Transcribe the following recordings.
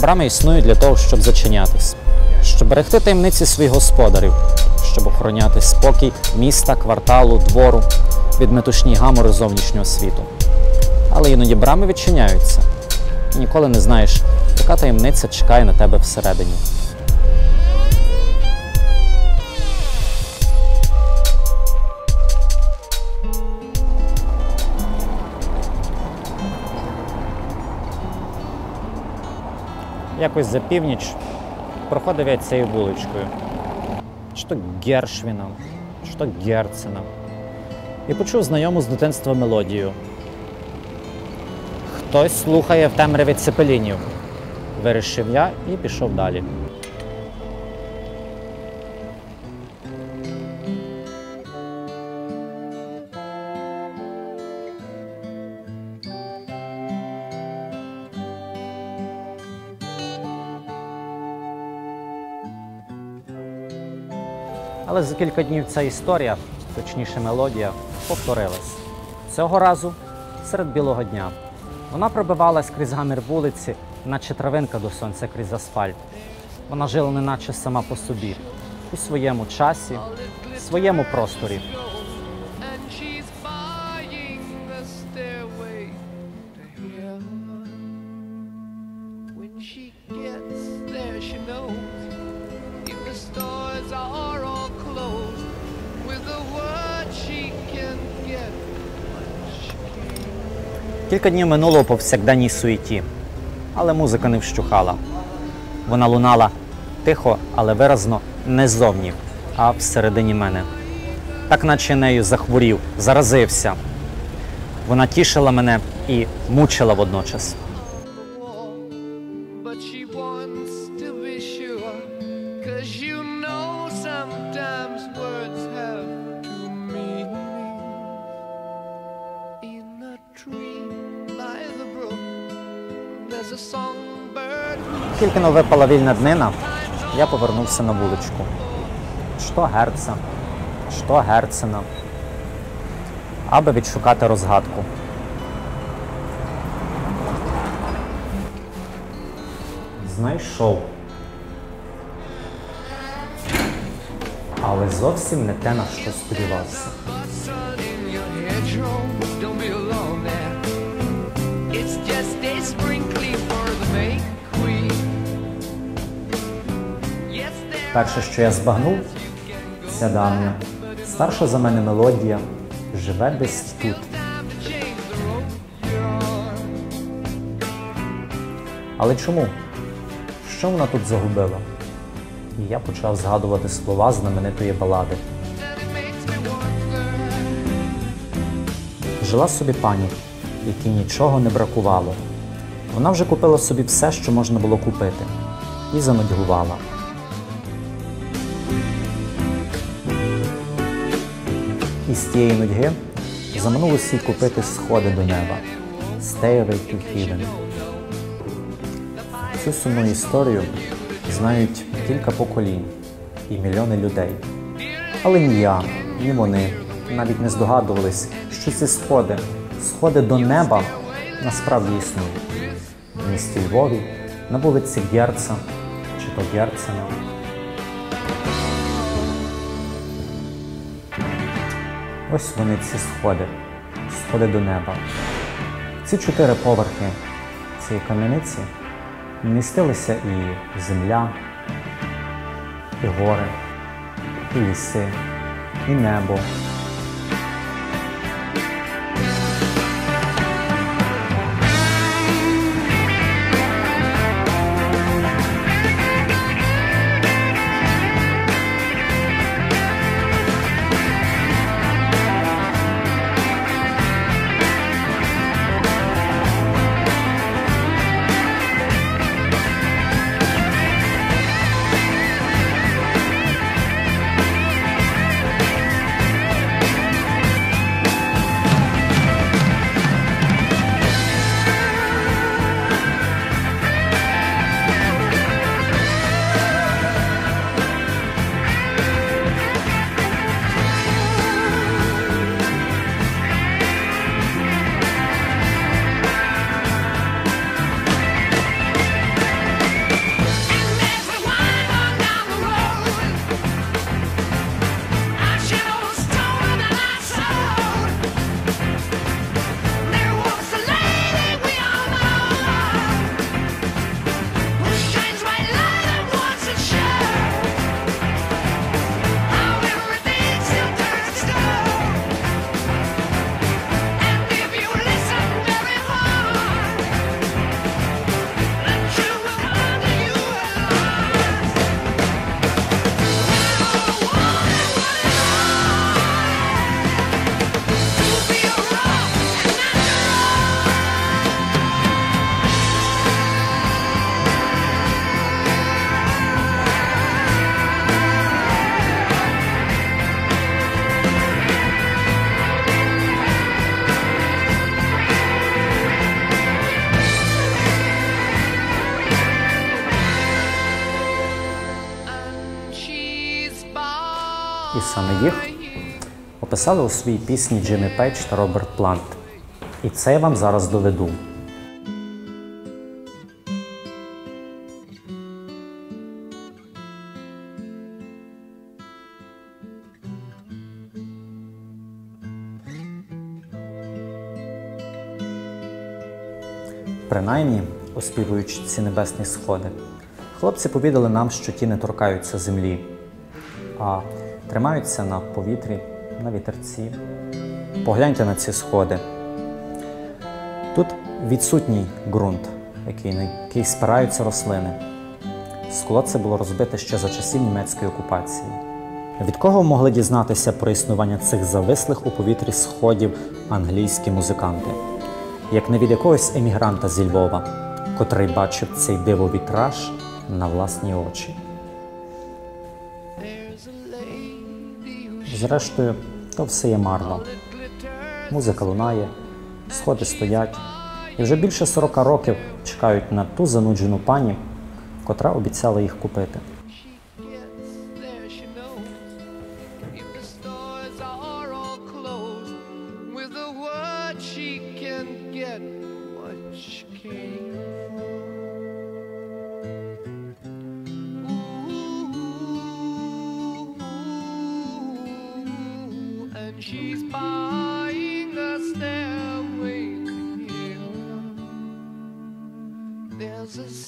Брами існують для того, щоб зачинятись, щоб берегти таємниці своїх господарів, щоб охороняти спокій міста, кварталу, двору від метушні гамори зовнішнього світу. Але іноді брами відчиняються. І ніколи не знаєш, яка таємниця чекає на тебе всередині. Якось за північ проходив я цією вуличкою. Чи то Гершвіном, чи то Герценом. І почув знайому з дитинства мелодію. Хтось слухає в темряві цепелінів. Вирішив я і пішов далі. Але за кілька днів ця історія, точніше мелодія, повторилась. Цього разу серед білого дня. Вона пробивалась крізь гамір вулиці, наче травинка до сонця крізь асфальт. Вона жила неначе сама по собі, у своєму часі, в своєму просторі. Кілька днів минуло у повсякденній суеті, але музика не вщухала. Вона лунала тихо, але виразно не ззовні, а всередині мене. Так наче нею захворів, заразився. Вона тішила мене і мучила водночас. Тільки но випала вільна днина, я повернувся на вуличку. Що герца, що герцена, аби відшукати розгадку. Знайшов. Але зовсім не те, на що сподівався. It's just a sprinkling Перше, що я збагнув, ця давня, старша за мене мелодія, живе десь тут. Але чому? Що вона тут загубила? І я почав згадувати слова знаменитої балади. Жила собі пані, якій нічого не бракувало. Вона вже купила собі все, що можна було купити, і занудьгувала. І з тієї нудьги заманулося їй купити сходи до неба. Stairway to Heaven. Цю сумну історію знають кілька поколінь і мільйони людей. Але ні я, ні вони навіть не здогадувались, що ці сходи, сходи до неба, насправді існують. В місті Львові, на вулиці Герца чи то Герцена. Ось вони ці сходи, сходи до неба. Ці чотири поверхи цієї кам'яниці містилися і земля, і гори, і ліси, і небо. І саме їх описали у своїй пісні Джиммі Пейдж та Роберт Плант. І це я вам зараз доведу. Принаймні, оспівуючи ці небесні сходи, хлопці повідали нам, що ті не торкаються землі, а тримаються на повітрі, на вітерці. Погляньте на ці сходи. Тут відсутній ґрунт, який, на який спираються рослини. Скло це було розбите ще за часів німецької окупації. Від кого могли дізнатися про існування цих завислих у повітрі сходів англійські музиканти? Як не від якогось емігранта зі Львова, котрий бачив цей дивовітраж на власні очі. Зрештою, то все є марно. Музика лунає, сходи стоять, і вже більше 40 років чекають на ту зануджену пані, котра обіцяла їх купити.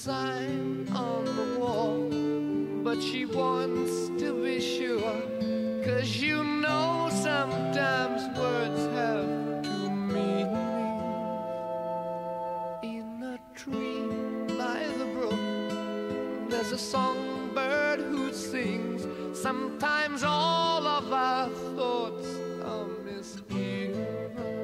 sign on the wall, but she wants to be sure. Cause you know sometimes words have two meanings. In a tree by the brook, there's a songbird who sings. Sometimes all of our thoughts are misgiven.